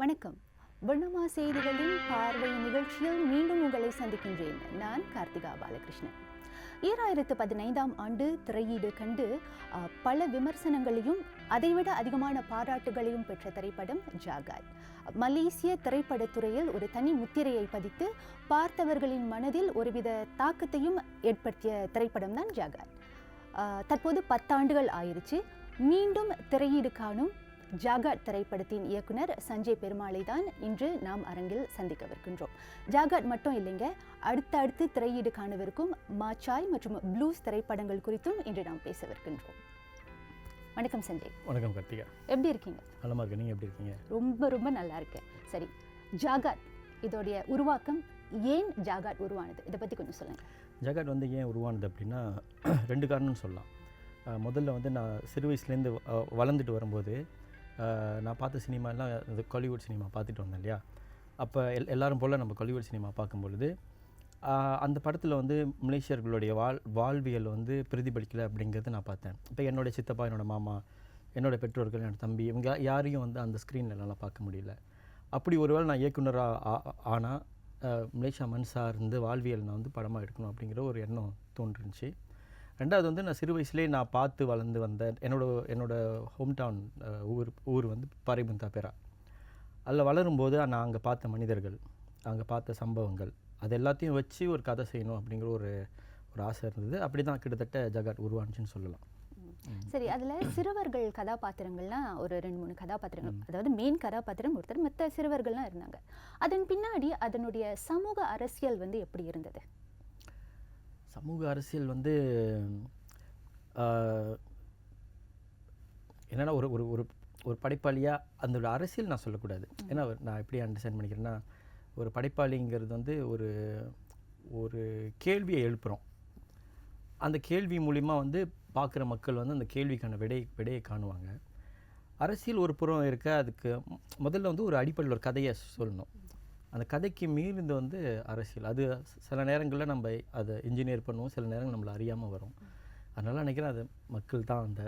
வணக்கம். வண்ணமா செய்திகளின் பார்வை நிகழ்ச்சியில் மீண்டும் உங்களை சந்திக்கின்றேன் நான் கார்த்திகா பாலகிருஷ்ணன். ஈராயிரத்து பதினைந்தாம் ஆண்டு திரையீடு கண்டு பல விமர்சனங்களையும் அதைவிட அதிகமான பாராட்டுகளையும் பெற்ற திரைப்படம் ஜாகாத். மலேசிய திரைப்படத்துறையில் ஒரு தனி முத்திரையை பதித்து பார்த்தவர்களின் மனதில் ஒருவித தாக்கத்தையும் ஏற்படுத்திய திரைப்படம் தான் ஜாகாத். தற்போது பத்தாண்டுகள் ஆயிருச்சு. மீண்டும் திரையீடு காணும் ஜாகாட் திரைப்படத்தின் இயக்குனர் சஞ்சய் பெருமாளை தான் இன்று நாம் அரங்கில் சந்திக்கவிருக்கின்றோம். ஜாகாட் மட்டும் இல்லைங்க அடுத்தடுத்து திரையீடு காணவிருக்கும் மாச்சாய் மற்றும் ப்ளூஸ் திரைப்படங்கள் குறித்தும் இன்று நாம் பேசவிருக்கின்றோம். வணக்கம் சஞ்சய். வணக்கம் கார்த்திகா. எப்படி இருக்கீங்க? நலமா இருக்கு நீங்கள் எப்படி இருக்கீங்க? ரொம்ப ரொம்ப நல்லா இருக்கேன். சரி ஜாகாட் இதோடைய உருவாக்கம் ஏன் ஜாகாட் உருவானது? இதை பற்றி கொஞ்சம் சொல்லுங்க. ஜகாட் வந்து ஏன் உருவானது அப்படின்னா ரெண்டு காரணம்னு சொல்லலாம். முதல்ல வந்து நான் சிறு வயசுலேருந்து வளர்ந்துட்டு வரும்போது நான் பார்த்த சினிமாலாம் இந்த காலிவுட் சினிமா பார்த்துட்டு வந்தேன் இல்லையா? அப்போ எல் எல்லோரும் போல் நம்ம காலிவுட் சினிமா பார்க்கும் பொழுது அந்த படத்தில் வந்து மலேசியர்களுடைய வாழ் வாழ்வியல் வந்து பிரதிபலிக்கலை அப்படிங்கிறத நான் பார்த்தேன். இப்போ என்னோட சித்தப்பா என்னோடய மாமா என்னோட பெற்றோர்கள் என்னோடய தம்பி இவங்க யாரையும் வந்து அந்த ஸ்க்ரீனில் என்னால் பார்க்க முடியல. அப்படி ஒருவேளை நான் இயக்குனராக ஆனால் மலேசியா மன்சார் இருந்து வாழ்வியல் நான் வந்து படமாக எடுக்கணும் அப்படிங்கிற ஒரு எண்ணம் தோன்றுருந்துச்சு ரெண்டாவது வந்து நான் சிறு வயசுலேயே நான் பார்த்து வளர்ந்து வந்த என்னோட என்னோட ஹோம் டவுன் ஊர் ஊர் வந்து பாரிபந்தா பேரா. அதில் வளரும்போது நான் அங்கே பார்த்த மனிதர்கள் அங்கே பார்த்த சம்பவங்கள் அது எல்லாத்தையும் வச்சு ஒரு கதை செய்யணும் அப்படிங்கிற ஒரு ஒரு ஆசை இருந்தது. அப்படி தான் கிட்டத்தட்ட ஜகாட் உருவானுச்சுன்னு சொல்லலாம். சரி அதுல சிறுவர்கள் கதாபாத்திரங்கள்லாம் ஒரு ரெண்டு மூணு கதாபாத்திரங்கள். அதாவது மெயின் கதாபாத்திரம் ஒருத்தர் மற்ற சிறுவர்கள்லாம் இருந்தாங்க. அதன் பின்னாடி அதனுடைய சமூக அரசியல் வந்து எப்படி இருந்தது? சமூக அரசியல் வந்து என்னன்னா ஒரு ஒரு ஒரு ஒரு படைப்பாளியாக அந்த அரசியல் நான் சொல்லக்கூடாது. ஏன்னா நான் எப்படி அண்டர்ஸ்டாண்ட் பண்ணிக்கிறேன்னா ஒரு படைப்பாளிங்கிறது வந்து ஒரு ஒரு கேள்வியை எழுப்புகிறோம் அந்த கேள்வி மூலிமா வந்து பார்க்குற மக்கள் வந்து அந்த கேள்விக்கான விடை விடையை காணுவாங்க. அரசியல் ஒரு புறம் இருக்க அதுக்கு முதல்ல வந்து ஒரு அடிப்படையில் ஒரு கதையை சொல்லணும். அந்த கதைக்கு மீறிந்து வந்து அரசியல். அது சில நேரங்களில் நம்ம அதை இன்ஜினியர் பண்ணுவோம் சில நேரங்கள் நம்மளை அறியாமல் வரும். அதனால நினைக்கிறேன் அது மக்கள் தான் அந்த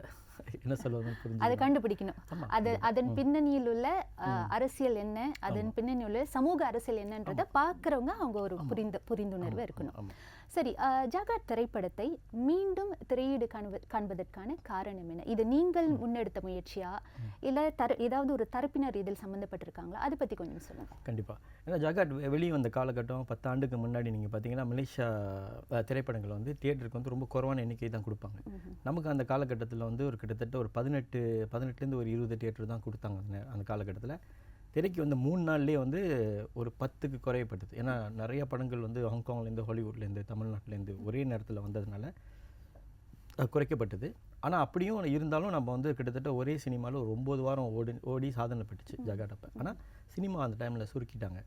என்ன சொல்லுவாங்க புரிஞ்சு அதை கண்டுபிடிக்கணும். அது அதன் பின்னணியில் உள்ள அஹ், அரசியல் என்ன அதன் பின்னணியில் உள்ள சமூக அரசியல் என்னன்றதை பார்க்கறவங்க அவங்க ஒரு புரிந்து புரிந்துணர்வு இருக்கணும். சரி ஜகாட் திரைப்படத்தை மீண்டும் திரையீடு காண்ப காண்பதற்கான காரணம் என்ன? இது நீங்கள் முன்னெடுத்த முயற்சியா? இல்ல தர ஏதாவது ஒரு தரப்பினர் இதில் சம்பந்தப்பட்டிருக்காங்களா? அதை பத்தி கொஞ்சம் சொல்லுங்க. கண்டிப்பாக ஏன்னா ஜகாட் வெளியே வந்த காலகட்டம் பத்து ஆண்டுக்கு முன்னாடி நீங்கள் பார்த்தீங்கன்னா மலேசியா திரைப்படங்கள் வந்து தியேட்டருக்கு வந்து ரொம்ப குறைவான எண்ணிக்கை தான் கொடுப்பாங்க. நமக்கு அந்த காலகட்டத்தில் வந்து ஒரு கிட்டத்தட்ட ஒரு பதினெட்டு பதினெட்டுலேருந்து ஒரு இருபது தியேட்டர் தான் கொடுத்தாங்க அந்த காலகட்டத்தில். திரைக்கு வந்து மூணு நாள்லேயே வந்து ஒரு பத்துக்கு குறையப்பட்டது. ஏன்னா நிறைய படங்கள் வந்து ஹாங்காங்லேருந்து ஹாலிவுட்லேருந்து தமிழ்நாட்டிலேருந்து ஒரே நேரத்தில் வந்ததுனால குறைக்கப்பட்டது. ஆனால் அப்படியும் இருந்தாலும் நம்ம வந்து கிட்டத்தட்ட ஒரே சினிமாவில் ஒரு ஒம்பது வாரம் ஓடி ஓடி சாதனை பெற்றுச்சு ஜகாட்டப்ப. ஆனால் சினிமா அந்த டைமில் சுருக்கிட்டாங்க.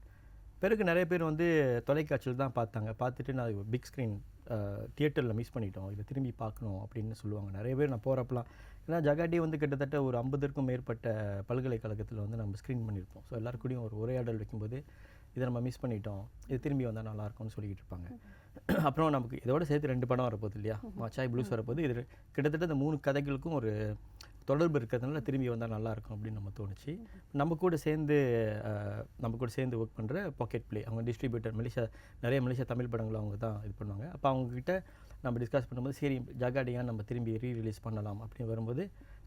பிறகு நிறைய பேர் வந்து தொலைக்காட்சியில் தான் பார்த்தாங்க. பார்த்துட்டு நான் பிக் ஸ்க்ரீன் தியேட்டரில் மிஸ் பண்ணிட்டோம். இதை திரும்பி பார்க்கணும் அப்படின்னு சொல்லுவாங்க. நிறைய பேர் நான் போகிறப்பலாம் ஏன்னா ஜகாட்டி வந்து கிட்டத்தட்ட ஒரு ஐம்பதுக்கும் மேற்பட்ட பல்கலைக்கழகத்தில் வந்து நம்ம ஸ்க்ரீன் பண்ணியிருப்போம். ஸோ எல்லாரு கூடயும் ஒரு உரையாடல் வைக்கும்போது இதை நம்ம மிஸ் பண்ணிட்டோம். இது திரும்பி வந்தால் நல்லா இருக்கும்னு சொல்லிக்கிட்டு இருப்பாங்க. அப்புறம் நமக்கு இதோட சேர்த்து ரெண்டு படம் வரப்போகுது இல்லையா? மாச்சாய் ப்ளூஸ் வரப்போகுது. இது கிட்டத்தட்ட இந்த மூணு கதைகளுக்கும் ஒரு தொடர்பு இருக்கிறதுனால திரும்பி வந்தால் நல்லா இருக்கும் அப்படின்னு நம்ம தோணுச்சு. நம்ம கூட சேர்ந்து நம்ம கூட சேர்ந்து ஒர்க் பண்ணுற பாக்கெட் ப்ளே அவங்க டிஸ்ட்ரிபியூட்டர் மலேசியா நிறைய மலேசியா தமிழ் படங்கள் அவங்க தான் இது பண்ணுவாங்க. அப்போ அவங்கக்கிட்ட நம்ம டிஸ்கஸ் பண்ணும்போது சரி ஜகாடியா நம்ம திரும்பி ரீ ரிலீஸ் பண்ணலாம் அப்படின்னு வரும்போது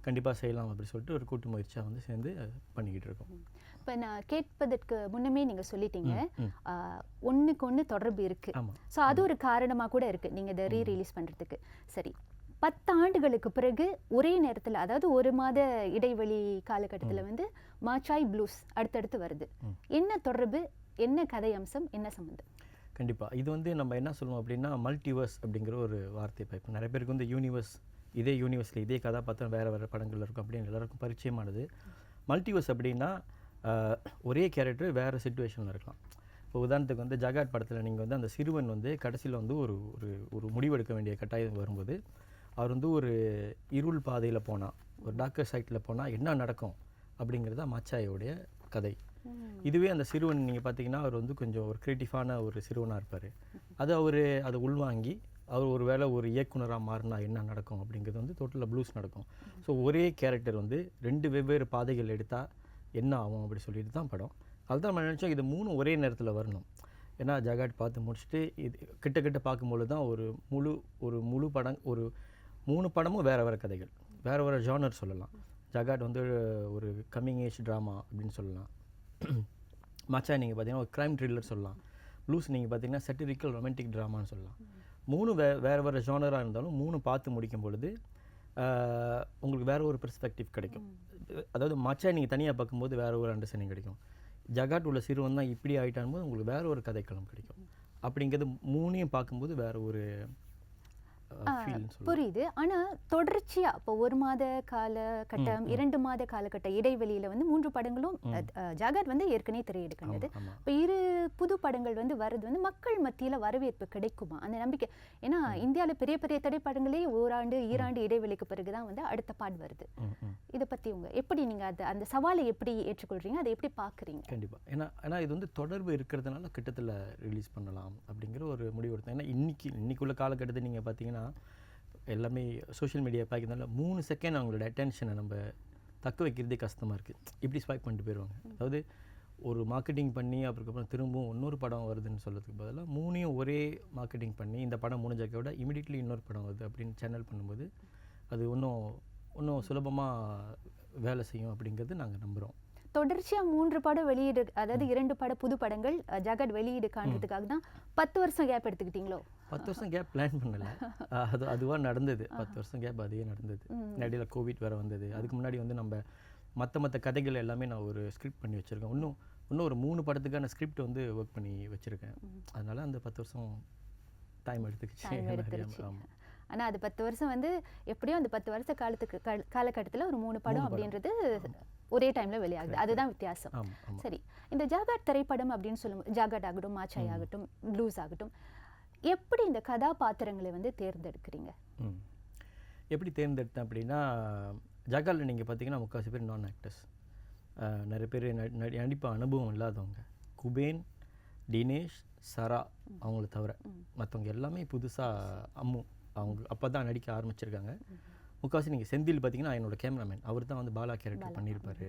கண்டிப்பாக செய்யலாம் அப்படின்னு சொல்லிட்டு ஒரு கூட்டு முயற்சியாக வந்து சேர்ந்து பண்ணிக்கிட்டு இருக்கோம். இப்ப நான் கேட்பதற்கு முன்னமே நீங்க சொல்லிட்டீங்க ஒண்ணுக்கு ஒண்ணு தொடர்பு இருக்கு. ஆமாம் சோ அது ஒரு காரணமா கூட இருக்கு நீங்க இதை ரீ ரிலீஸ் பண்றதுக்கு. சரி பத்து ஆண்டுகளுக்கு பிறகு ஒரே நேரத்துல அதாவது ஒரு மாத இடைவெளி காலகட்டத்துல வந்து மாச்சாய் ப்ளூஸ் அடுத்தடுத்து வருது. என்ன தொடர்பு என்ன கதை அம்சம் என்ன சம்பந்தம்? கண்டிப்பாக இது வந்து நம்ம என்ன சொல்லுவோம் அப்படின்னா மல்டிவர்ஸ் அப்படிங்கிற ஒரு வார்த்தை இப்போ. நிறைய பேருக்கு வந்து யூனிவர்ஸ் இதே யூனிவர்ஸில் இதே கதாபாத்திரம் வேறு வேறு படங்கள் இருக்கும் அப்படின்னு எல்லாருக்கும் பரிச்சயமானது. மல்டிவர்ஸ் அப்படின்னா ஒரே கேரக்டர் வேறு சுச்சுவேஷனில் இருக்கலாம். இப்போ உதாரணத்துக்கு வந்து ஜகாட் படத்தில் நீங்கள் வந்து அந்த சிறுவன் வந்து கடைசியில் வந்து ஒரு ஒரு ஒரு முடிவெடுக்க வேண்டிய கட்டாயம் வரும்போது அவர் வந்து ஒரு இருள் பாதையில் போனால் ஒரு டாக்டர் சைட்டில் போனால் என்ன நடக்கும் அப்படிங்கிறது தான் மச்சாயோடைய கதை. இதுவே அந்த சிறுவன் நீங்கள் பார்த்தீங்கன்னா அவர் வந்து கொஞ்சம் ஒரு க்ரியேட்டிவான ஒரு சிறுவனாக இருப்பார். அது அவர் அதை உள்வாங்கி அவர் ஒரு வேளை ஒரு இயக்குனராக மாறினா என்ன நடக்கும் அப்படிங்கிறது வந்து டோட்டலாக ப்ளூஸ் நடக்கும். ஸோ ஒரே கேரக்டர் வந்து ரெண்டு வெவ்வேறு பாதைகள் எடுத்தால் என்ன ஆகும் அப்படி சொல்லிட்டு தான் படம். அதுதான் நம்ம நினச்சோம் இது மூணும் ஒரே நேரத்தில் வரணும். ஏன்னா ஜகாட் பார்த்து முடிச்சுட்டு இது கிட்ட கிட்ட பார்க்கும்பொழுது தான் ஒரு முழு ஒரு முழு படம் ஒரு மூணு படமும் வேறு வேறு கதைகள். வேறு வேறு ஜானர் சொல்லலாம். ஜகாட் வந்து ஒரு கம்மிங் ஏஜ் ட்ராமா அப்படின்னு சொல்லலாம். மச்சா நீங்கள் பார்த்தீங்கன்னா ஒரு க்ரைம் த்ரில்லர் சொல்லலாம். லூஸ் நீங்கள் பார்த்தீங்கன்னா செட்டிரிக்கல் ரொமான்டிக் ட்ராமான்னு சொல்லலாம். மூணு வே வேறு வேறு ஜானராக இருந்தாலும் மூணு பார்த்து முடிக்கும் பொழுது உங்களுக்கு வேறு ஒரு பெர்ஸ்பெக்டிவ் கிடைக்கும். அதாவது மச்சா நீங்கள் தனியாக பார்க்கும்போது வேறு ஒரு அண்டர்ஸ்டாண்டிங் கிடைக்கும். ஜகாட் உள்ள சிறுவன் தான் இப்படி ஆகிட்டான் போது உங்களுக்கு வேறு ஒரு கதைக்களம் கிடைக்கும். அப்படிங்கிறது மூணையும் பார்க்கும்போது வேறு ஒரு புரியுது. ஆனா தொடர்ச்சியா இப்போ ஒரு மாத காலகட்டம் இரண்டு மாத காலகட்ட இடைவெளியில வந்து மூன்று படங்களும் ஜாகாட் வந்து ஏற்கனவே திரையிடு கண்டது ஆமாம் இப்போ இரு புது படங்கள் வந்து வர்றது வந்து மக்கள் மத்தியில வரவேற்பு கிடைக்குமா? அந்த நம்பிக்கை. ஏன்னா இந்தியால பெரிய பெரிய திரைப்படங்களே ஓராண்டு ஈராண்டு இடைவெளிக்கு பிறகுதான் வந்து அடுத்த பாட் வருது. இதை பத்தி உங்க எப்படி நீங்க அது அந்த சவாலை எப்படி ஏற்றுக்கொள்றீங்க? அதை எப்படி பாக்குறீங்க? கண்டிப்பாக ஏன்னா ஏன்னா இது வந்து தொடர்பு இருக்கிறதுனால கிட்டத்தில் ரிலீஸ் பண்ணலாம் அப்படிங்கிற ஒரு முடிவு எடுத்தேன் ஏன்னா இன்னைக்கு இன்னைக்குள்ள காலகட்டத்தை நீங்கள் பார்த்தீங்கன்னா எல்லாமே சோஷியல் மீடியா பார்க்கறதுனால மூணு செகண்ட் அவங்களோட அட்டென்ஷனை நம்ம தக்க வைக்கிறதே கஷ்டமாக இருக்குது இப்படி ஸ்வைப் பண்ணிட்டு போயிடுவாங்க அதாவது ஒரு மார்க்கெட்டிங் பண்ணி அப்புறக்கப்புறம் திரும்பவும் இன்னொரு படம் வருதுன்னு சொல்கிறதுக்கு பதிலாக மூணையும் ஒரே மார்க்கெட்டிங் பண்ணி இந்த படம் முடிஞ்சக்க விட இமிடியட்லி இன்னொரு படம் வருது அப்படின்னு சேனல் பண்ணும்போது அது இன்னும் இன்னும் சுலபமாக வேலை செய்யும் அப்படிங்கிறது நாங்கள் நம்புகிறோம் தொடர்ச்சியா மூன்று படம் வெளியீடு அதாவது இரண்டு பட புது படங்கள் ஜகத் வெளியீடு காண்றதுக்காக தான் பத்து வருஷம் கேப் எடுத்துக்கிட்டீங்களோ? பத்து வருஷம் கேப் பிளான் பண்ணல. அது அதுவாக நடந்தது. பத்து வருஷம் கேப் அதே நடந்தது. இடையில கோவிட் வேற வந்தது. அதுக்கு முன்னாடி வந்து நம்ம மற்ற மற்ற கதைகள் எல்லாமே நான் ஒரு ஸ்கிரிப்ட் பண்ணி வச்சுருக்கேன். இன்னும் இன்னும் ஒரு மூணு படத்துக்கான ஸ்கிரிப்ட் வந்து ஒர்க் பண்ணி வச்சுருக்கேன். அதனால அந்த பத்து வருஷம் டைம் எடுத்துக்கிச்சு. டைம் நிறைய எடுத்துருச்சு. ஆமாம் ஆனா அது பத்து வருஷம் வந்து எப்படியும் அந்த பத்து வருஷ காலத்துக்கு கால- காலகட்டத்துல ஒரு மூணு படம் அப்படின்றது ஒரே டைம்ல வெளியாகுது. அதுதான் வித்தியாசம். சரி. இந்த ஜாகாட் திரைப்படம் அப்படின்னு சொல்லும் ஜாகாட் ஆகட்டும் மாச்சாய் ஆகட்டும் ப்ளூஸ் ஆகட்டும் எப்படி இந்த கதாபாத்திரங்களை வந்து தேர்ந்தெடுக்கிறீங்க? எப்படி தேர்ந்தெடுத்தேன் அப்படின்னா ஜகாலில் நீங்கள் பார்த்தீங்கன்னா முக்கால்வாசி பேர் நான் ஆக்டர்ஸ் நிறைய பேர் நடிப்பு அனுபவம் இல்லாதவங்க. குபேன் தினேஷ் சரா அவங்கள தவிர. மற்றவங்க எல்லாமே புதுசாக அம்மு அவங்க அப்போ தான் நடிக்க ஆரம்பிச்சிருக்காங்க. முக்கால்வாசி நீங்கள் செந்தில் பார்த்தீங்கன்னா என்னோட கேமராமேன். அவர் தான் வந்து பாலா கேரக்டர் பண்ணியிருப்பாரு.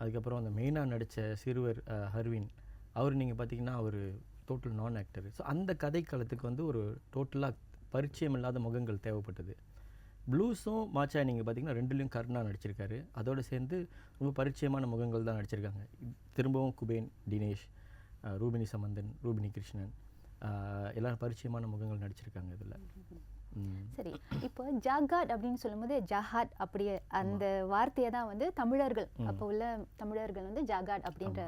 அதுக்கப்புறம் அந்த மெயினாக நடித்த சிறுவர் ஹர்வின். அவர் நீங்கள் பார்த்தீங்கன்னா அவர் டோட்டல் நான் ஆக்டர் ஸோ அந்த கதைக்களத்துக்கு வந்து ஒரு டோட்டலாக பரிச்சயம் இல்லாத முகங்கள் தேவைப்பட்டது. ப்ளூஸும் மாச்சா நீங்கள் பார்த்தீங்கன்னா ரெண்டுலேயும் கருணா நடிச்சிருக்காரு. அதோடு சேர்ந்து ரொம்ப பரிச்சயமான முகங்கள் தான் நடிச்சிருக்காங்க. திரும்பவும் குபேன் தினேஷ் ரூபினி சம்பந்தன் ரூபினி கிருஷ்ணன் அஹ், எல்லாம் பரிச்சயமான முகங்கள் நடிச்சிருக்காங்க இதில். சரி. இப்போ ஜாகாட் அப்படின்னு சொல்லும்போது ஜஹாட் அப்படி அந்த வார்த்தையை தான் வந்து தமிழர்கள் அப்போ உள்ள தமிழர்கள் வந்து ஜாகாட் அப்படின்ற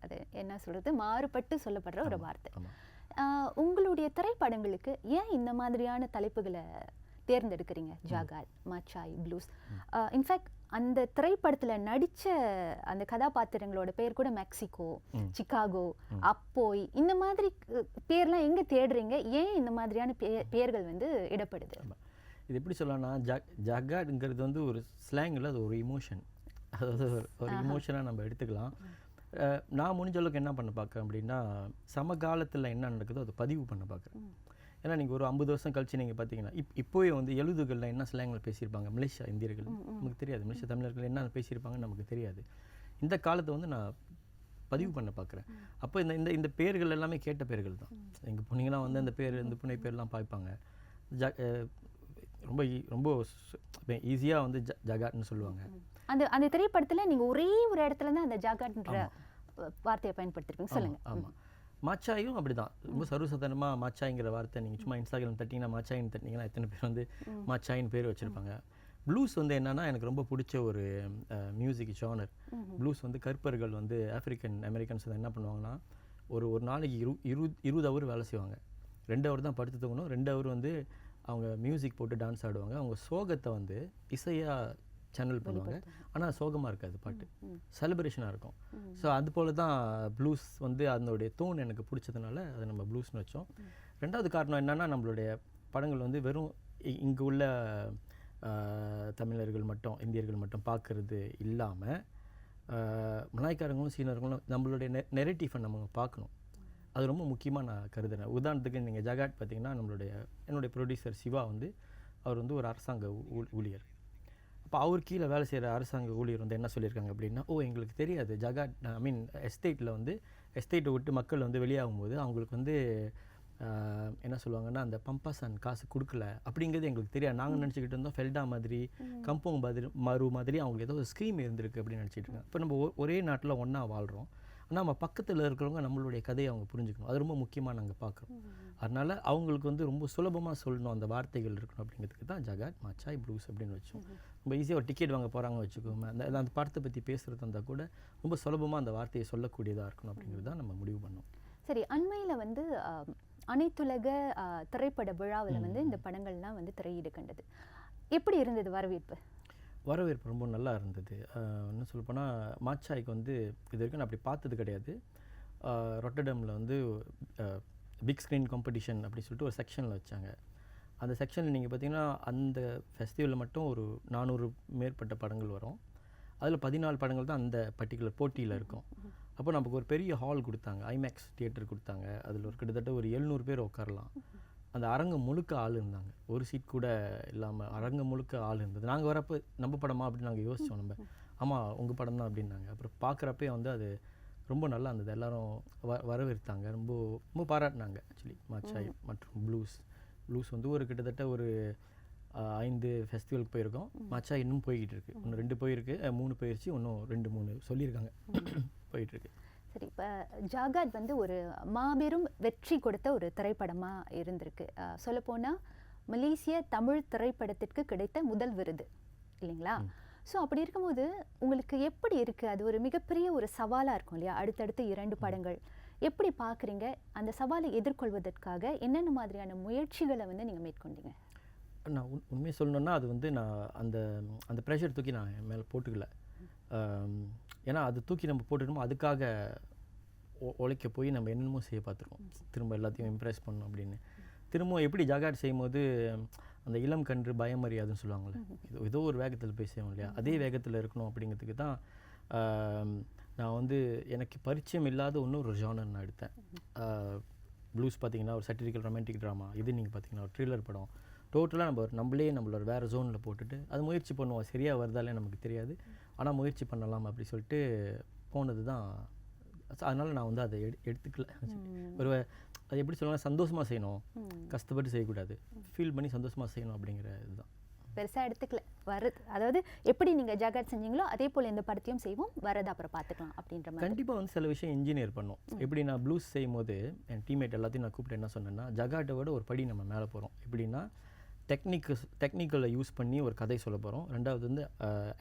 அது என்ன சொல்றது? மாறுபட்டு சொல்லப்படுற ஒரு வார்த்தை. உங்களுடைய திரைப்படங்களுக்கு ஏன் இந்த மாதிரியான தலைப்புகளை தேர்ந்தெடுக்கிறீங்க? ஜாகாட் மாச்சாய் ப்ளூஸ். இன்ஃபேக்ட் அந்த திரைப்படத்துல நடிச்ச அந்த கதாபாத்திரங்களோட பேர் கூட மெக்சிகோ சிகாகோ அப்போய் இந்த மாதிரி பேர்லாம் எங்க தேடுறீங்க? ஏன் இந்த மாதிரியான பே- பெயர்கள் வந்து இடப்படுது? இது எப்படி சொல்லலாம்னா ஜக் ஜகாட்ங்கிறது வந்து ஒரு ஸ்லாங் இல்லை அது ஒரு இமோஷன் அதாவது ஒரு- இமோஷனாக நம்ம எடுத்துக்கலாம். நான் முடிஞ்ச அளவுக்கு என்ன பண்ண பார்க்குறேன் அப்படின்னா சமகாலத்தில் என்ன நடக்குதோ அதை பதிவு பண்ண பார்க்குறேன். ஏன்னா நீங்கள் ஒரு ஐம்பது வருஷம் கழிச்சு நீங்கள் பார்த்தீங்கன்னா இப் இப்போவே வந்து எழுதுகளில் என்ன ஸ்லாங்கில் பேசியிருப்பாங்க? மலேசியா இந்தியர்கள். நமக்கு தெரியாது. மலேசியா தமிழர்கள் என்ன பேசியிருப்பாங்கன்னு நமக்கு தெரியாது. இந்த காலத்தை வந்து நான் பதிவு பண்ண பார்க்குறேன். அப்போ இந்த இந்த இந்த பேர்கள் எல்லாமே கேட்ட பேர்கள் தான். எங்கே போனீங்கன்னா வந்து அந்த பேர் இந்த புனை பேர்லாம் பார்ப்பாங்க ஜ ரொம்ப ரொம்ப ஈஸியாக வந்து ஜ ஜகாட்னு சொல்லுவாங்க. அந்த அந்த திரைப்படத்துல நீங்க ஒரே ஒரு இடத்துல தான் அந்த ஜாகாட்ன்ற வார்த்தையை பயன்படுத்திருப்பீங்க. சொல்லுங்க. ஆமாம் மாச்சாயும் அப்படிதான். ரொம்ப சர்வசாதாரணமாக மாச்சாய்ங்கிற வார்த்தை நீங்கள் சும்மா இன்ஸ்டாகிராம் தட்டிங்கன்னா மாச்சாயின்னு தட்டினீங்கன்னா எத்தனை பேர் வந்து மாச்சாயின்னு பேர் வச்சுருப்பாங்க. ப்ளூஸ் வந்து என்னன்னா எனக்கு ரொம்ப பிடிச்ச ஒரு மியூசிக் ஜானர் ப்ளூஸ் வந்து கருப்பர்கள் வந்து ஆப்பிரிக்கன் அமெரிக்கன்ஸ் வந்து என்ன பண்ணுவாங்கன்னா ஒரு ஒரு நாளைக்கு இரு இரு இருபது ஹவர் வேலை செய்வாங்க. ரெண்டு ஹவர் தான் படுத்து தூங்கணும். ரெண்டு ஹவர் வந்து அவங்க மியூசிக் போட்டு டான்ஸ் ஆடுவாங்க. அவங்க சோகத்தை வந்து இசையாக சேனல் பண்ணுவாங்க. ஆனால் சோகமாக இருக்காது பாட்டு. செலிப்ரேஷனாக இருக்கும். ஸோ அது போல தான் ப்ளூஸ் வந்து அதனுடைய டோன் எனக்கு பிடிச்சதுனால அதை நம்ம ப்ளூஸ்னு வச்சோம். ரெண்டாவது காரணம் என்னன்னா நம்மளுடைய படங்கள் வந்து வெறும் இ- இங்கு உள்ள தமிழர்கள் மட்டும் இந்தியர்கள் மட்டும் பார்க்கறது இல்லாமல் மலாய்க்காரங்களும் சீனர்களும் நம்மளுடைய நெ நெரட்டிஃபை நம்ம பார்க்கணும் அது ரொம்ப முக்கியமாக நான் கருதுறேன். உதாரணத்துக்கு நீங்கள் ஜகாட் பார்த்தீங்கன்னா நம்மளுடைய என்னுடைய ப்ரொடியூசர் சிவா வந்து அவர் வந்து ஒரு அரசாங்க ஊழியர். அப்போ அவர் கீழே வேலை செய்கிற அரசாங்க ஊழியர் வந்து என்ன சொல்லியிருக்காங்க அப்படின்னா ஓ எங்களுக்கு தெரியாது. ஜகாட் ஐ மீன் எஸ்டேட்டில் வந்து எஸ்டேட்டை விட்டு மக்கள் வந்து வெளியாகும்போது அவங்களுக்கு வந்து என்ன சொல்லுவாங்கன்னா அந்த பம்பாசன் காசு கொடுக்கல. அப்படிங்கிறது எங்களுக்கு தெரியாது. நாங்கள் நினச்சிக்கிட்டு இருந்தோம் ஃபெல்டா மாதிரி கம்பவுண்ட் மாதிரி மறு மாதிரி அவங்களுக்கு ஏதோ ஒரு ஸ்கீம் இருந்திருக்கு அப்படின்னு நினச்சிட்டு இருக்காங்க இப்போ நம்ம ஒரே நாட்டில் ஒன்றா வாழ்கிறோம் ஆனால் நம்ம பக்கத்தில் இருக்கிறவங்க நம்மளுடைய கதையை அவங்க புரிஞ்சுக்கணும். அது ரொம்ப முக்கியமாக நாங்கள் பார்க்குறோம் அதனால் அவங்களுக்கு வந்து ரொம்ப சுலபமாக சொல்லணும். அந்த வார்த்தைகள் இருக்கணும் அப்படிங்கிறதுக்கு தான் ஜகாட் மச்சாய் ப்ளூஸ் அப்படின்னு வச்சோம். ரொம்ப ஈஸியாக ஒரு டிக்கெட் வாங்க போகிறாங்க வச்சுக்கோங்க அந்த அந்த படத்தை பற்றி பேசுகிறது இருந்தால் கூட ரொம்ப சுலபமாக அந்த வார்த்தையை சொல்லக்கூடியதாக இருக்கணும் அப்படிங்கிறது தான் நம்ம முடிவு பண்ணோம். சரி அண்மையில் வந்து அனைத்துலக திரைப்பட விழாவில் வந்து இந்த படங்கள்லாம் வந்து திரையீடு கண்டது. எப்படி இருந்தது வரவேற்பு? வரவேற்பு ரொம்ப நல்லா இருந்தது. இன்னும் சொல்லப்போனால் மாச்சாய்க்கு வந்து இது வரைக்கும் நான் அப்படி பார்த்தது கிடையாது. ரொட்டடமில் வந்து பிக் ஸ்க்ரீன் காம்படிஷன் அப்படின்னு சொல்லிட்டு ஒரு செக்ஷனில் வச்சாங்க. அந்த செக்ஷனில் நீங்கள் பார்த்தீங்கன்னா அந்த ஃபெஸ்டிவலில் மட்டும் ஒரு நானூறு மேற்பட்ட படங்கள் வரும். அதில் பதினாலு படங்கள் தான் அந்த பர்டிகுலர் போட்டியில் இருக்கும். அப்போ நமக்கு ஒரு பெரிய ஹால் கொடுத்தாங்க. ஐமேக்ஸ் தியேட்டர் கொடுத்தாங்க. அதில் ஒரு கிட்டத்தட்ட ஒரு எழுநூறு பேர் உட்காரலாம். அந்த அரங்கம் முழுக்க ஆள் இருந்தாங்க. ஒரு சீட் கூட இல்லாமல் அரங்கம் முழுக்க ஆள் இருந்தது. நாங்கள் வரப்போ நம்ம படமா அப்படின்னு நாங்கள் யோசித்தோம் நம்ம. ஆமாம் உங்கள் படம் தான் அப்படின்னாங்க. அப்புறம் பார்க்குறப்பே வந்து அது ரொம்ப நல்லா இருந்தது. எல்லாரும் வ வரவேற்றாங்க ரொம்ப ரொம்ப பாராட்டினாங்க ஆக்சுவலி மாச்சாய் மற்றும் ப்ளூஸ் ப்ளூஸ் வந்து ஒரு கிட்டத்தட்ட ஒரு ஐந்து ஃபெஸ்டிவலுக்கு போயிருக்கோம். மச்சா இன்னும் போய்கிட்டு இருக்கு. இன்னும் ரெண்டு போயிருக்கு மூணு போயிருச்சு இன்னும் ரெண்டு மூணு சொல்லியிருக்காங்க. போயிட்டு இருக்கு. சரி இப்போ ஜாகாத் வந்து ஒரு மாபெரும் வெற்றி கொடுத்த ஒரு திரைப்படமாக இருந்திருக்கு. சொல்லப்போனால் மலேசிய தமிழ் திரைப்படத்திற்கு கிடைத்த முதல் விருது இல்லைங்களா? ஸோ அப்படி இருக்கும்போது உங்களுக்கு எப்படி இருக்குது அது ஒரு மிகப்பெரிய ஒரு சவாலாக இருக்கும் இல்லையா? அடுத்தடுத்து இரண்டு படங்கள். எப்படி பார்க்குறீங்க அந்த சவாலை எதிர்கொள்வதற்காக என்னென்ன மாதிரியான முயற்சிகளை வந்து நீங்கள் மேற்கொண்டீங்க? நான் உண் உண்மையை சொல்லணுன்னா அது வந்து நான் அந்த அந்த ப்ரெஷர் தூக்கி நான் என் மேலே போட்டுக்கல. ஏன்னா அது தூக்கி நம்ம போட்டுக்கணும் அதுக்காக உழைக்க போய் நம்ம என்னென்னமோ செய்ய பார்த்துருக்கோம் திரும்ப எல்லாத்தையும் இம்ப்ரெஸ் பண்ணணும் அப்படின்னு. திரும்ப எப்படி ஜாகாட் செய்யும்போது அந்த இளம் கன்று பயமறியாதுன்னு சொல்லுவாங்கள்ல ஏதோ ஏதோ ஒரு வேகத்தில் போய் செய்வோம் இல்லையா? அதே வேகத்தில் இருக்கணும் அப்படிங்கிறதுக்கு தான் நான் வந்து எனக்கு பரிச்சயம் இல்லாத இன்னொரு ஜானர் நான் எடுத்தேன். ப்ளூஸ் பார்த்தீங்கன்னா ஒரு சட்டிரிக்கல் ரொமான்டிக் ட்ராமா இது நீங்கள் பார்த்தீங்கன்னா ஒரு த்ரில்லர் படம். டோட்டலாக நம்ம ஒரு நம்மளே நம்மளோட வேறு ஜோனில் போட்டுட்டு அது முயற்சி பண்ணுவோம். சரியாக வருதாலே நமக்கு தெரியாது. ஆனால் முயற்சி பண்ணலாம் அப்படி சொல்லிட்டு போனது தான் அதனால் நான் வந்து அதை எடு எடுத்துக்கல. ஒரு அது எப்படி சொல்லலாம் சந்தோஷமாக செய்யணும். கஷ்டப்பட்டு செய்யக்கூடாது. ஃபீல் பண்ணி சந்தோஷமாக செய்யணும் அப்படிங்கிற இதுதான். பெருசாக எடுத்துக்கல. வருது அதாவது எப்படி நீங்கள் ஜாகாத் செஞ்சீங்களோ அதே போல் இந்த படத்தையும் செய்வோம் வரது அப்புறம் பார்த்துக்கலாம் அப்படின்ற மாதிரி. கண்டிப்பாக வந்து சில விஷயம் இன்ஜினியர் பண்ணும். எப்படி நான் ப்ளூஸ் செய்யும் போது என் டீம்மேட் எல்லாத்தையும் நான் கூப்பிட்டு என்ன சொன்னேன்னா ஜகாட்டை விட ஒரு படி நம்ம மேலே போகிறோம் எப்படின்னா டெக்னிக்கு டெக்னிக்கலை யூஸ் பண்ணி ஒரு கதை சொல்ல போகிறோம் ரெண்டாவது வந்து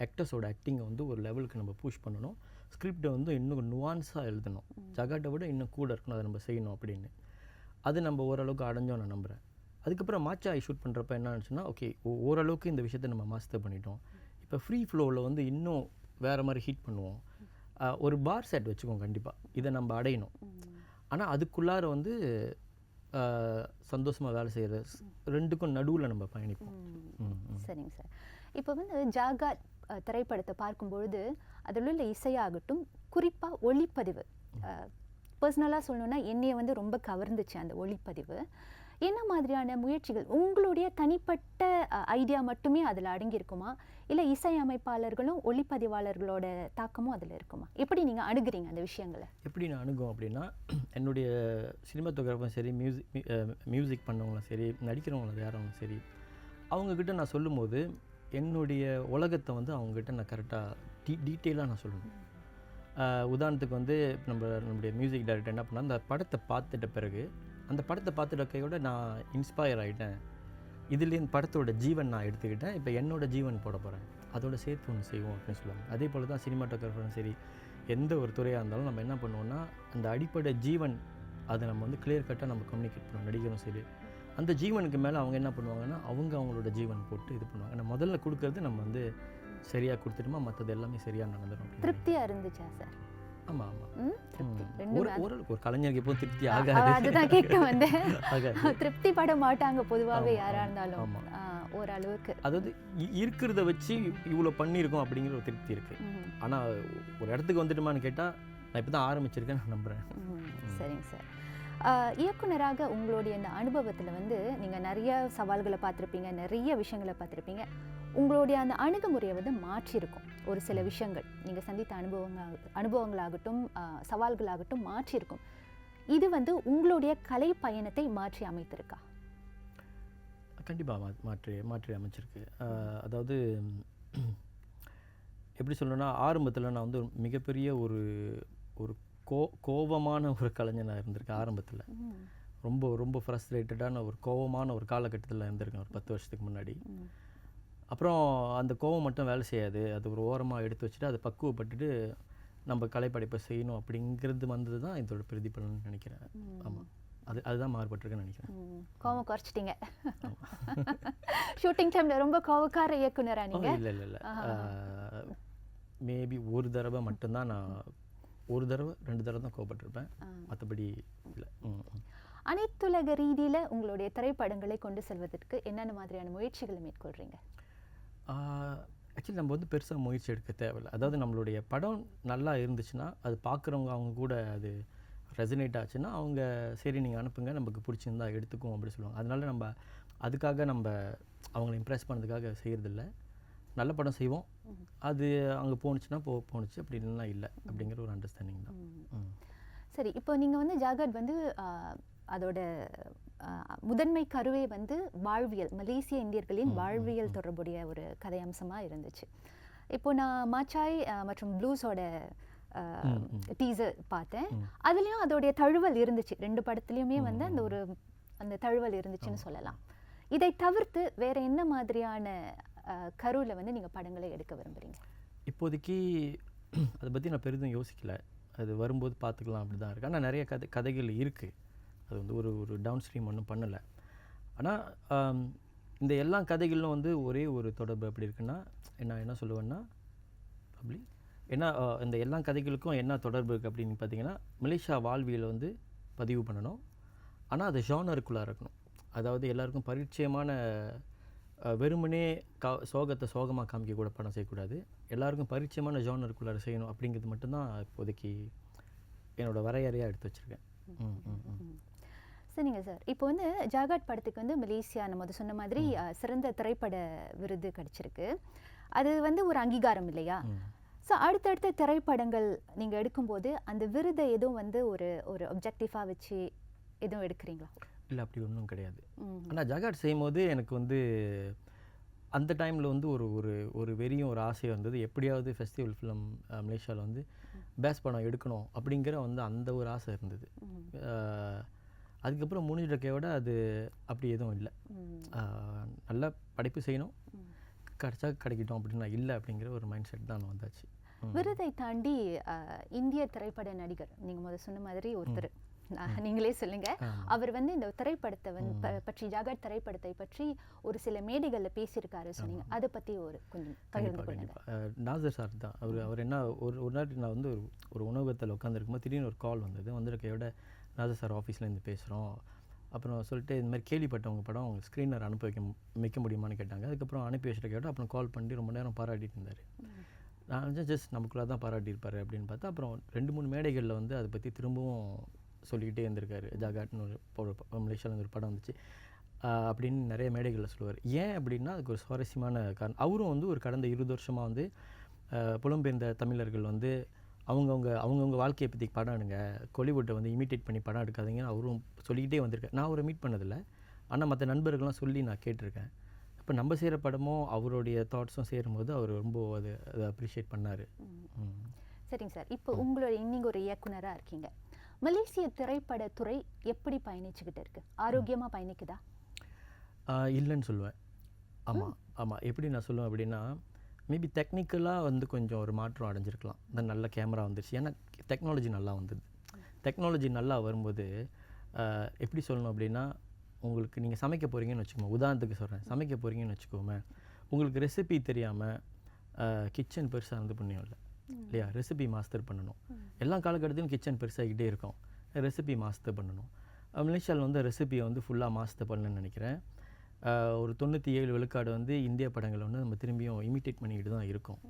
ஆக்டர்ஸோட ஆக்டிங்கை வந்து ஒரு லெவலுக்கு நம்ம புஷ் பண்ணணும். ஸ்கிரிப்டை வந்து இன்னும் நுவான்ஸாக எழுதணும். ஜகாட்டை விட இன்னும் கூட இருக்கணும். அதை நம்ம செய்யணும் அப்படின்னு. அது நம்ம ஓரளவுக்கு அடைஞ்சோம் நான் நம்புகிறேன் அதுக்கப்புறம் மாச்சாய் ஷூட் பண்ணுறப்ப என்ன ஆச்சுன்னா ஓகே ஓரளவுக்கு இந்த விஷயத்தை நம்ம மாஸ்டர் பண்ணிட்டோம். இப்போ ஃப்ரீ ஃப்ளோவில் வந்து இன்னும் வேறு மாதிரி ஹீட் பண்ணுவோம். ஒரு பார் செட் வச்சுக்கோங்க கண்டிப்பாக இதை நம்ம அடையணும். ஆனால் அதுக்குள்ளார வந்து சந்தோஷமாக வேலை செய்கிற ரெண்டுக்கும் நடுவில் நம்ம பயணிப்போம். சரிங்க சார். இப்போ வந்து ஜாகாத் அஹ், திரைப்படத்தை பார்க்கும்பொழுது அதில் உள்ள இசையாகட்டும் குறிப்பாக ஒளிப்பதிவு பர்சனலாக சொல்லணும்னா என்னைய வந்து ரொம்ப கவர்ந்துச்சு அந்த ஒளிப்பதிவு. என்ன மாதிரியான முயற்சிகள் உங்களுடைய தனிப்பட்ட ஐடியா மட்டுமே அதில் அடங்கியிருக்குமா? இல்லை இசையமைப்பாளர்களும் ஒளிப்பதிவாளர்களோட தாக்கமும் அதில் இருக்குமா? எப்படி நீங்கள் அணுகிறீங்க அந்த விஷயங்களை? எப்படி நான் அணுகும் அப்படின்னா என்னுடைய சினிமாட்டோகிராஃபரும் சரி மியூசிக் மியூசிக் பண்ணவங்களும் சரி நடிக்கிறவங்களும் வேறவங்களும் சரி அவங்கக்கிட்ட நான் சொல்லும்போது என்னுடைய உலகத்தை வந்து அவங்கக்கிட்ட நான் கரெக்டாக டீ டீட்டெயிலாக நான் சொல்லணும். உதாரணத்துக்கு வந்து நம்ம நம்முடைய மியூசிக் டைரக்டர் என்ன பண்ணால் அந்த படத்தை பார்த்துட்ட பிறகு அந்த படத்தை பார்த்துருக்கையோட நான் இன்ஸ்பயர் ஆகிட்டேன் இதுலேருந்து படத்தோட ஜீவன் நான் எடுத்துக்கிட்டேன். இப்போ என்னோடய ஜீவன் போட போகிறேன் அதோட சேர்த்து ஒன்று செய்வோம் அப்படின்னு சொல்லுவாங்க. அதே போல் தான் சினிமாட்டோகிராஃபரும் சரி எந்த ஒரு துறையாக இருந்தாலும் நம்ம என்ன பண்ணுவோம்னா அந்த அடிப்படை ஜீவன் அதை நம்ம வந்து கிளியர் கட்டாக நம்ம கம்யூனிகேட் பண்ணுவோம். நடிகரும் சரி. அந்த ஜீவனுக்கு மேலே அவங்க என்ன பண்ணுவாங்கன்னா அவங்க அவங்களோட ஜீவன் போட்டு இது பண்ணுவாங்க. ஆனால் முதல்ல கொடுக்கறது நம்ம வந்து சரியாக கொடுத்துட்டோமா மற்றது எல்லாமே சரியாக நடந்துடும் திருப்தியாக இருந்துச்சா சார்? ஆமாம். ஆமாம் ஓரளவுக்கு ஒரு கலைஞருக்கு எப்போ திருப்தி ஆகாது. அதுதான் கேட்க வந்தேன். திருப்தி பட மாட்டாங்க பொதுவாகவே யாரா இருந்தாலும். ஓரளவுக்கு. அதாவது இருக்கிறத வச்சு இவ்வளோ பண்ணியிருக்கோம் அப்படிங்கிற ஒரு திருப்தி இருக்குது ம், ஆனால் ஒரு இடத்துக்கு வந்துட்டுமான்னு கேட்டால் நான் இப்போ தான் ஆரம்பிச்சிருக்கேன் நான் நம்புகிறேன் சரிங்க சார். இயக்குனராக உங்களுடைய இந்த அனுபவத்தில் வந்து நீங்கள் நிறைய சவால்களை பார்த்துருப்பீங்க நிறைய விஷயங்களை பார்த்துருப்பீங்க. உங்களுடைய அந்த அணுகுமுறையை வந்து மாற்றியிருக்கும். ஒரு சில விஷயங்கள் நீங்கள் சந்தித்த அனுபவங்கள் அனுபவங்களாகட்டும் சவால்களாகட்டும் மாற்றியிருக்கும். இது வந்து உங்களுடைய கலை பயணத்தை மாற்றி அமைத்திருக்கா? கண்டிப்பாக மா மாற்றி மாற்றி அமைச்சிருக்கு. அதாவது எப்படி சொல்லணும்னா ஆரம்பத்தில் நான் வந்து மிகப்பெரிய ஒரு ஒரு கோ கோபமான ஒரு கலைஞனாக இருந்திருக்கேன் ஆரம்பத்தில். ரொம்ப ரொம்ப ஃப்ரஸ்ட்ரேட்டடான ஒரு கோபமான ஒரு காலகட்டத்தில் இருந்திருக்கேன் ஒரு பத்து வருஷத்துக்கு முன்னாடி. அப்புறம் அந்த கோவம் மட்டும் வேலை செய்யாது. அது ஒரு ஓரமாக எடுத்து வச்சுட்டு அதை பக்குவப்பட்டுட்டு நம்ம கலைப்படைப்பை செய்யணும் அப்படிங்கிறது வந்தது தான் இதோட பிரதிபலன் நினைக்கிறேன். ஆமாம் அது அதுதான் மாறுபட்டிருக்குன்னு நினைக்கிறேன். கோவம் குறைச்சிட்டீங்க. ஷூட்டிங் டைம்ல ரொம்ப கோவக்கார இயக்குனரா நீங்க? இல்லை இல்லை இல்லை. மேபி ஒரு தடவை மட்டும்தான் நான் ஒரு தடவை ரெண்டு தடவை தான் கோவப்பட்டிருப்பேன். மற்றபடி இல்லை. அனைத்துலக ரீதியில உங்களுடைய திரைப்படங்களை கொண்டு செல்வதற்கு என்னென்ன மாதிரியான முயற்சிகளை மேற்கொள்றீங்க? ஆக்சுவலி நம்ம வந்து பெருசாக முயற்சி எடுக்க தேவையில்லை. அதாவது நம்மளுடைய படம் நல்லா இருந்துச்சுன்னா அது பார்க்குறவங்க அவங்க கூட அது ரெசனேட் ஆச்சுன்னா அவங்க சரி நீங்கள் அனுப்புங்க நமக்கு பிடிச்சிருந்தா எடுத்துக்குவோம் அப்படி சொல்லுவாங்க. அதனால நம்ம அதுக்காக நம்ம அவங்கள இம்ப்ரெஸ் பண்ணதுக்காக செய்கிறதில்ல நல்ல படம் செய்வோம். அது அங்கே போணுச்சுன்னா போ போணுச்சு. அப்படி இல்லைன்னா இல்லை அப்படிங்கிற ஒரு அண்டர்ஸ்டாண்டிங் தான். சரி இப்போ நீங்க வந்து ஜாகட் வந்து அதோட முதன்மை கருவே வந்து வாழ்வியல் மலேசிய இந்தியர்களின் வாழ்வியல் தொடர்புடைய ஒரு கதையம்சமா இருந்துச்சு. இப்போ நான் மாச்சாய் மற்றும் ப்ளூஸோட. டீசர் பார்த்தேன். அதுலயும் அதோடைய தழுவல் இருந்துச்சு. ரெண்டு படத்துலயுமே வந்து அந்த ஒரு அந்த தழுவல் இருந்துச்சுன்னு சொல்லலாம். இதை தவிர்த்து வேற என்ன மாதிரியான கருவுல வந்து நீங்க படங்களை எடுக்க விரும்புறீங்க? இப்போதைக்கு அதை பற்றி நான் பெரிதும் யோசிக்கல. அது வரும்போது பார்த்துக்கலாம் அப்படி தான் இருக்கு. ஆனால் நிறைய கதை கதைகள் இருக்குது அது வந்து ஒரு ஒரு டவுன் ஸ்ட்ரீம் ஒன்றும் பண்ணலை ஆனால் இந்த எல்லா கதைகளிலும் வந்து ஒரே ஒரு தொடர்பு அப்படி இருக்குன்னா என்ன என்ன சொல்லுவேன்னா அப்படி ஏன்னா இந்த எல்லா கதைகளுக்கும் என்ன தொடர்பு இருக்குது அப்படின்னு பார்த்தீங்கன்னா மலேசியா வாழ்வியல் வந்து பதிவு பண்ணணும். ஆனால் அது ஜானருக்குள்ளாக இருக்கணும். அதாவது எல்லாருக்கும் பரிச்சயமான வெறுமனே கா சோகத்தை சோகமாக காமிக்க கூட படம் செய்யக்கூடாது. எல்லாருக்கும் பரிச்சயமான ஜானருக்குள்ளார செய்யணும் அப்படிங்கிறது மட்டும்தான் இப்போதைக்கு என்னோடய வரையறையாக எடுத்து வச்சுருக்கேன். ம் ம் ம். சரிங்க சார். இப்போ வந்து ஜாகாட் படத்துக்கு வந்து மலேசியா நம்ம சொன்ன மாதிரி சிறந்த திரைப்பட விருது கிடைச்சிருக்கு. அது வந்து ஒரு அங்கீகாரம் இல்லையா. ஸோ அடுத்தடுத்த திரைப்படங்கள் நீங்கள் எடுக்கும்போது அந்த விருதை எதுவும் வந்து ஒரு ஒரு ஒப்ஜெக்டிவாக வச்சு எதுவும் எடுக்கிறீங்களா? இல்லை அப்படி ஒன்றும் கிடையாது. ஆனால் ஜகாட் செய்யும்போது எனக்கு வந்து அந்த டைமில் வந்து ஒரு ஒரு ஒரு வெறியும் ஒரு ஆசையும் வந்தது. எப்படியாவது ஃபெஸ்டிவல் ஃபிலிம் மலேசியாவில் வந்து பேஸ் படம் எடுக்கணும் அப்படிங்கிற வந்து அந்த ஒரு ஆசை இருந்தது. அதுக்கப்புறம் முடிஞ்சிருக்க விட அது அப்படி எதுவும் இல்லை. நல்ல படைப்பு செய்யணும். கிடைச்சா கிடைக்கட்டும் அப்படின்னு இல்லை அப்படிங்கிற ஒரு மைண்ட் செட் தான் வந்தாச்சு. விருதை தாண்டி இந்திய திரைப்பட நடிகர் நீங்கள் முதல்ல சொன்ன மாதிரி ஒருத்தர். நீங்களே சொல்லுங்க. அவர் வந்து இந்த திரைப்படத்தை வந்து பற்றி ஜாகாட் திரைப்படத்தை பற்றி ஒரு சில மேடைகள்ல பேசியிருக்காரு சொன்னீங்க. அதை பற்றி ஒரு கொஞ்சம் பகிர்ந்து கொள்ளுங்க. நாசர் சார் தான். அவர் அவர் என்ன ஒரு ஒரு நாள் நான் வந்து ஒரு ஒரு உணவகத்தில் உட்காந்துருக்கும்போது திடீர்னு ஒரு கால் வந்தது. வந்திருக்கையோட நாசர் சார் ஆஃபீஸ்லேருந்து பேசுகிறோம் அப்புறம் சொல்லிட்டு இந்த மாதிரி கேள்விப்பட்டவங்க படம் அவங்க ஸ்க்ரீனர் அனுப்பி வைக்க வைக்க முடியுமான்னு கேட்டாங்க. அதுக்கப்புறம் அனுப்பி வச்சிருக்கையோட அப்புறம் கால் பண்ணி ரொம்ப நேரம் பாராட்டிட்டு இருந்தார். நான் வந்து ஜஸ்ட் நமக்குள்ளே தான் பாராட்டியிருப்பாரு அப்படின்னு பார்த்தா அப்புறம் ரெண்டு மூணு மேடைகளில் வந்து அதை பற்றி திரும்பவும் சொல்லிக்கிட்டே இருந்திருக்காரு. ஜாகாட்னு ஒரு மலேசியால ஒரு படம் வந்துச்சு. அப்படின்னு நிறைய மேடைகளில் சொல்லுவார். ஏன் அப்படின்னா அதுக்கு ஒரு சுவாரஸ்யமான காரணம். அவரும் வந்து ஒரு கடந்த இருபது வருஷமாக வந்து புலம்பெயர்ந்த தமிழர்கள் வந்து அவங்கவுங்க அவங்கவுங்க வாழ்க்கையை பற்றி படம் எடுங்க கொலிவுட்டை வந்து இமிட்டேட் பண்ணி படம் எடுக்காதீங்கன்னு அவரும் சொல்லிக்கிட்டே வந்திருக்கார். நான் அவரை மீட் பண்ணதில்லை. ஆனால் மற்ற நண்பர்கள்லாம் சொல்லி நான் கேட்டிருக்கேன். இப்போ நம்ம செய்கிற படமும் அவருடைய தாட்ஸும் சேரும்போது அவர் ரொம்ப அது அதை அப்ரிஷியேட் பண்ணார். சரிங்க சார். இப்போ உங்களுடைய நீங்க ஒரு இயக்குனரா இருக்கீங்க. மலேசிய திரைப்படத்துறை எப்படி பயணிச்சுக்கிட்டு இருக்கு? ஆரோக்கியமாக பயணிக்குதா? இல்லைன்னு சொல்லுவேன். ஆமாம் ஆமாம் எப்படி நான் சொல்லுவேன் அப்படின்னா மேபி டெக்னிக்கலாக வந்து கொஞ்சம் ஒரு மாற்றம் அடைஞ்சிருக்கலாம். இந்த நல்ல கேமரா வந்துருச்சு. ஏன்னா டெக்னாலஜி நல்லா வந்தது. டெக்னாலஜி நல்லா வரும்போது எப்படி சொல்லணும் அப்படின்னா உங்களுக்கு நீங்கள் சமைக்க போகிறீங்கன்னு வச்சுக்கோங்க. உதாரணத்துக்கு சொல்கிறேன் சமைக்க போகிறீங்கன்னு வச்சுக்கோமே உங்களுக்கு ரெசிபி தெரியாமல் கிச்சன் பெருசாக இருந்து புண்ணியம் இல்லை. இல்லையா? ரெசிபி மாஸ்டர் பண்ணணும். எல்லா காலகட்டத்திலும் கிச்சன் பெருசாகிக்கிட்டே இருக்கும். ரெசிபி மாஸ்டர் பண்ணணும். மலேசியாவில் வந்து ரெசிபியை வந்து ஃபுல்லாக மாஸ்டர் பண்ணலன்னு நினைக்கிறேன். ஒரு தொண்ணூற்றி ஏழு விழுக்காடு வந்து இந்திய படங்களை வந்து நம்ம திரும்பியும் இமிட்டேட் பண்ணிக்கிட்டு தான் இருக்கோம்.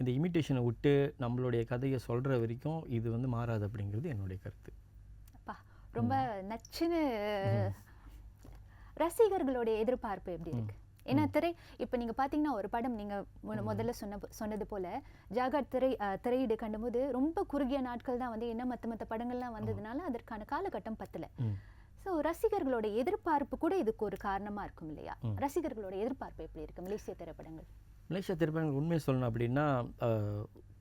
இந்த இமிட்டேஷனை விட்டு நம்மளுடைய கதையை சொல்கிற வரைக்கும் இது வந்து மாறாது அப்படிங்கிறது என்னுடைய கருத்து. ரொம்ப நச்சுன்னு ரசிகர்களுடைய எதிர்பார்ப்பு எப்படி இருக்கு? ஏன்னா திரை இப்போ நீங்க பாத்தீங்கன்னா ஒரு படம் நீங்க முன்ன- முதல்ல சொன்ன சொன்னது போல ஜாகாட் திரை திரையீடு கண்டும்போது ரொம்ப குறுகிய நாட்கள் தான் வந்து என்ன மத்த மத்த படங்கள்லாம் வந்ததுனால அதற்கான காலகட்டம் பத்தல. ஸோ ரசிகர்களோட எதிர்பார்ப்பு கூட இதுக்கு ஒரு காரணமா இருக்கும் இல்லையா. ரசிகர்களோட எதிர்பார்ப்பு எப்படி இருக்கு மலேசிய திரைப்படங்கள்? மலேசியா திரைப்படங்கள் உண்மையை சொல்லணும் அப்படின்னா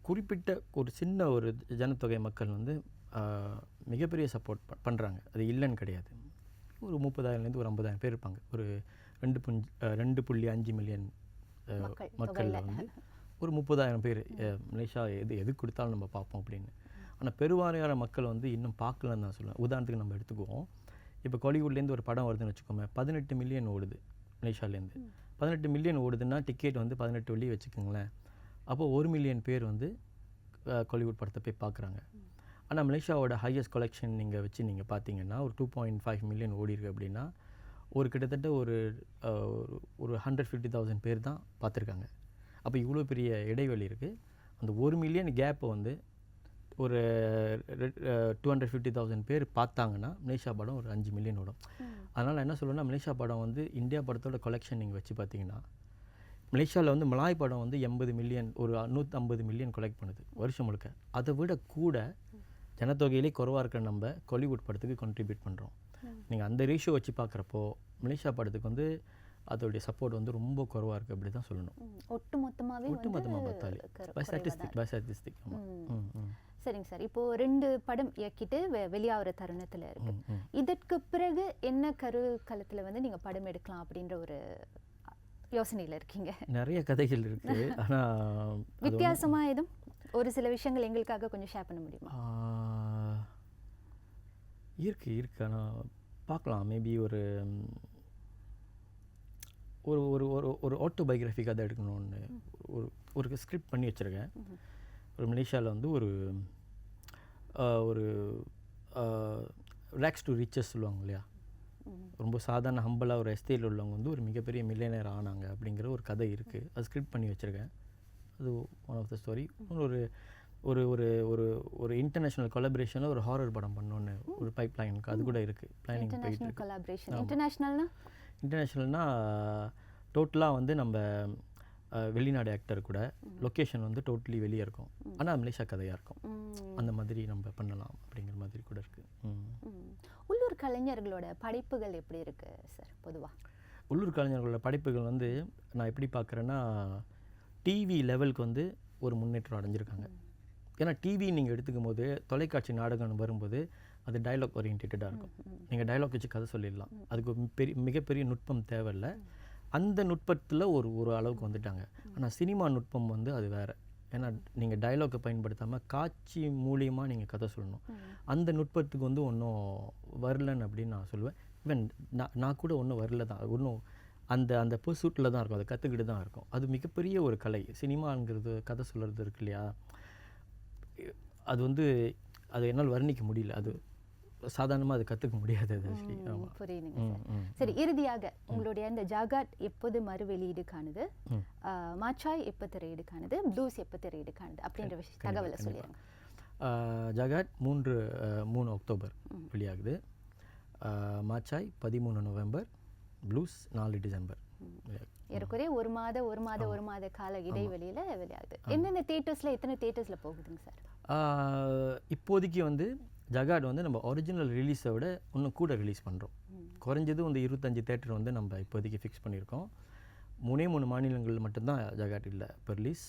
குறிப்பிட்ட ஒரு சின்ன ஒரு ஜனத்தொகை மக்கள் வந்து மிகப்பெரிய சப்போர்ட் பண்ணுறாங்க அது இல்லைன்னு கிடையாது. ஒரு முப்பதாயிரம்லேருந்து ஒரு ஐம்பதாயிரம் பேர் இருப்பாங்க. ஒரு ரெண்டு புஞ்சு ரெண்டு புள்ளி அஞ்சு மில்லியன் மக்கள் மக்களில். வந்து ஒரு முப்பதாயிரம் பேர் மலேசியா எது எது கொடுத்தாலும் நம்ம பார்ப்போம் அப்படின்னு. ஆனால் பெருவாரியான மக்கள் வந்து இன்னும் பார்க்கலன்னு தான் சொல்லுவேன். உதாரணத்துக்கு நம்ம எடுத்துக்குவோம். இப்போ காலிவுட்லேருந்து ஒரு படம் வருதுன்னு வச்சுக்கோங்க பதினெட்டு மில்லியன் ஓடுது மலேசியாலேருந்து. பதினெட்டு மில்லியன் ஓடுதுன்னா டிக்கெட் வந்து பதினெட்டு வெள்ளி வச்சுக்கோங்களேன். அப்போது ஒரு மில்லியன் பேர் வந்து காலிவுட் படத்தை போய் பார்க்குறாங்க. ஆனால் மலேசியாவோட ஹையஸ்ட் கலெக்ஷன் நீங்கள் வச்சு நீங்கள் பார்த்தீங்கன்னா ஒரு டூ பாயிண்ட் ஃபைவ் மில்லியன் ஓடிருக்கு அப்படின்னா ஒரு கிட்டத்தட்ட ஒரு ஒரு- ஹண்ட்ரட் ஃபிஃப்டி தௌசண்ட் பேர் தான் பார்த்துருக்காங்க. அப்போ இவ்வளோ பெரிய இடைவெளி இருக்குது அந்த ஒரு மில்லியன் கேப்பை வந்து ஒரு டூ ஹண்ட்ரட் ஃபிஃப்டி தௌசண்ட் பேர் பார்த்தாங்கன்னா மலேசியா படம் ஒரு அஞ்சு மில்லியன் ஓடும். அதனால் என்ன சொல்லுவேன்னா மலேசியா படம் வந்து இந்தியா படத்தோட கலெக்ஷன் நீங்கள் வச்சு பார்த்தீங்கன்னா மலேசியாவில் வந்து மலாய் படம் வந்து எண்பது மில்லியன் ஒரு நூற்றம்பது மில்லியன் கலெக்ட் பண்ணுது வருஷம் முழுக்க. அதை விட கூட ஜனத்தொகையிலே குறைவாக இருக்கிற நம்ம காலிவுட் படத்துக்கு கான்ட்ரிபியூட் பண்ணுறோம் நீங்கள் அந்த ரேஷியோ வச்சு பார்க்குறப்போ மலேசியா படத்துக்கு வந்து அதோடைய சப்போர்ட் வந்து ரொம்ப குறைவாக இருக்குது அப்படி தான் சொல்லணும். ஒட்டு மொத்தமாவே ஒட்டு மொத்தமாக பார்த்தாலே. பை ஸ்டாட்டிஸ்டிக் பை ஸ்டாட்டிஸ்டிக் ஆமாம் சரிங்க சார். இப்போ ரெண்டு படம் இயக்கிட்டு வெளியாகிற தருணத்துல இருக்கு. இதற்கு பிறகு என்ன கரு களத்துல வந்து நீங்க படம் எடுக்கலாம் அப்படின்ற ஒரு யோசனையில இருக்கீங்க? நிறைய கதைகள் இருக்குது ஆனால் வித்தியாசமா எதுவும்? ஒரு சில விஷயங்கள் எங்களுக்காக கொஞ்சம் ஷேர் பண்ண முடியுமா? இருக்கு இருக்கு. ஆனால் பார்க்கலாம். மேபி ஒரு ஒரு ஒரு ஒரு ஒரு ஆட்டோபயோகிராஃபி கதை எடுக்கணும்னு ஒரு ஒரு ஸ்கிரிப்ட் பண்ணி வச்சுருக்கேன். ஒரு மலேசியாவில் வந்து ஒரு ஒரு ரேக்ஸ் டு ரிச்சஸ் சொல்லுவாங்க இல்லையா? ரொம்ப சாதாரண ஹம்பலாக ஒரு எஸ்டேயில் உள்ளவங்க வந்து ஒரு மிகப்பெரிய மில்லியனர் ஆனாங்க அப்படிங்கிற ஒரு கதை இருக்குது அது ஸ்கிரிப்ட் பண்ணி வச்சுருக்கேன். அது ஒன் ஆஃப் த ஸ்டோரி ஒரு ஒரு ஒரு ஒரு ஒரு இன்டர்நேஷ்னல் கொலபரேஷனில் ஒரு ஹாரர் படம் பண்ணோன்னு ஒரு பைப் லைனுக்கு அது கூட இருக்குது பிளானிங் போயிட்டு கொலாபரேஷன் இன்டர்நேஷனல்னா இன்டர்நேஷ்னல்னா டோட்டலாக வந்து நம்ம வெளிநாடு ஆக்டர் கூட லொக்கேஷன் வந்து டோட்டலி வெளியே இருக்கும். ஆனால் மலேசியா கதையாக இருக்கும். அந்த மாதிரி நம்ம பண்ணலாம் அப்படிங்கிற மாதிரி கூட இருக்குது உள்ளூர் கலைஞர்களோட படைப்புகள் எப்படி இருக்கு சார் பொதுவா? உள்ளூர் கலைஞர்களோட படைப்புகள் வந்து நான் எப்படி பார்க்குறேன்னா டிவி லெவலுக்கு வந்து ஒரு முன்னேற்றம் அடைஞ்சிருக்காங்க. ஏன்னா டிவி நீங்கள் எடுத்துக்கும் போது தொலைக்காட்சி நாடகம் வரும்போது அது டயலாக் ஓரியன்டாக இருக்கும். நீங்கள் டயலாக் வச்சு கதை சொல்லிடலாம். அதுக்கு பெரிய மிகப்பெரிய நுட்பம் தேவையில்ல. அந்த நுட்பத்தில் ஒரு ஒரு அளவுக்கு வந்துட்டாங்க. ஆனால் சினிமா நுட்பம் வந்து அது வேறு. ஏன்னா நீங்கள் டயலாக்கை பயன்படுத்தாமல் காட்சி மூலியமாக நீங்கள் கதை சொல்லணும். அந்த நுட்பத்துக்கு வந்து ஒன்றும் வரலன்னு அப்படின்னு நான் சொல்லுவேன். ஈவன் நான் நான் கூட ஒன்றும் வரல தான். ஒன்றும் அந்த அந்த பர்சூட்டில் தான் இருக்கும். அதை கற்றுக்கிட்டு தான் இருக்கும். அது மிகப்பெரிய ஒரு கலை. சினிமாங்கிறது கதை சொல்கிறது இருக்கு இல்லையா? அது வந்து அது என்னால் வர்ணிக்க முடியல. அது சாதாரணமாக அது கற்றுக்க முடியாது அது actually. ஆமா. புரியுதுங்க சார். இறுதியாக உங்களுடைய அந்த ஜாகாட் எப்போது மறு வெளியீடு காணுது மாச்சாய் எப்போ திரையீடு காணுது ப்ளூஸ் எப்போ திரையீடு காணுது அப்படின்ற விஷயம் தகவலை சொல்லிடுங்க. ஜகாட் மூன்று மூணு அக்டோபர் வெளியாகுது. மாச்சாய் பதிமூணு நவம்பர் ப்ளூஸ் நாலு டிசம்பர். ஏறக்குறைய ஒரு மாத ஒரு மாத ஒரு மாத கால இடைவெளியில வெளியாகுது. எந்தெந்த தேட்டர்ஸ்ல எத்தனை தேட்டர்ஸ்ல போகுதுங்க சார்? இப்போதைக்கு வந்து ஜகாட் வந்து நம்ம ஒரிஜினல் ரிலீஸை விட இன்னும் கூட ரிலீஸ் பண்ணுறோம் குறைஞ்சது வந்து இருபத்தஞ்சி தேட்டர் வந்து நம்ம இப்போதைக்கு ஃபிக்ஸ் பண்ணியிருக்கோம். மூணே மூணு மாநிலங்களில் மட்டும்தான் ஜகாட் இல்லை. பெர்லிஸ்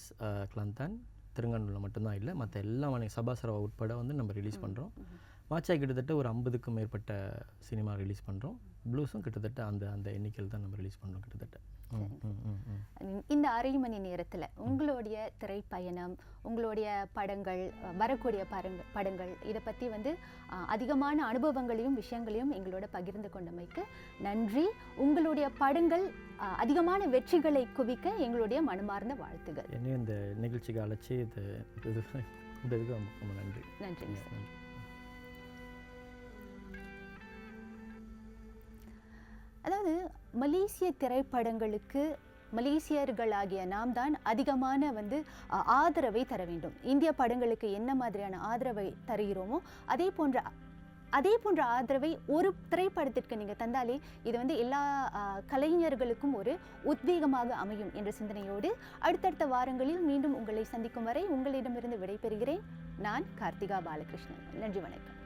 கிளந்தான் திருங்கானூரில் மட்டும்தான் இல்லை. மற்ற எல்லா மாநில சபாசரவா உட்பட வந்து நம்ம ரிலீஸ் பண்ணுறோம் மாச்சாய் கிட்டத்தட்ட ஒரு ஐம்பதுக்கும் மேற்பட்ட சினிமா ரிலீஸ் பண்ணுறோம் ப்ளூஸும் கிட்டத்தட்ட அந்த அந்த எண்ணிக்கையில் தான் நம்ம ரிலீஸ் பண்ணுறோம் கிட்டத்தட்ட. ம், ம், ம், ம். இந்த அரை மணி நேரத்துல உங்களுடைய திரைப்பயணம் உங்களுடைய படங்கள் வரக்கூடிய படங்கள் படங்கள் இதை பத்தி வந்து அதிகமான அனுபவங்களையும் விஷயங்களையும் எங்களோட பகிர்ந்து கொண்டமைக்கு நன்றி. உங்களுடைய படங்கள் அதிகமான வெற்றிகளை குவிக்க எங்களுடைய மனமார்ந்த வாழ்த்துகள். என்னையும் இந்த நிகழ்ச்சிக்கு அழைச்சி இது ரொம்ப நன்றி. நன்றி அதாவது மலேசிய திரைப்படங்களுக்கு மலேசியர்களாகிய நாம் தான் அதிகமான வந்து ஆதரவை தர வேண்டும். இந்திய படங்களுக்கு என்ன மாதிரியான ஆதரவை தருகிறோமோ அதே போன்ற அதே போன்ற ஆதரவை ஒரு திரைப்படத்திற்கு நீங்கள் தந்தாலே இது வந்து எல்லா கலைஞர்களுக்கும் ஒரு உத்வேகமாக அமையும் என்ற சிந்தனையோடு அடுத்தடுத்த வாரங்களில் மீண்டும் உங்களை சந்திக்கும் வரை உங்களிடமிருந்து விடைபெறுகிறேன். நான் கார்த்திகா பாலகிருஷ்ணன். நன்றி வணக்கம்.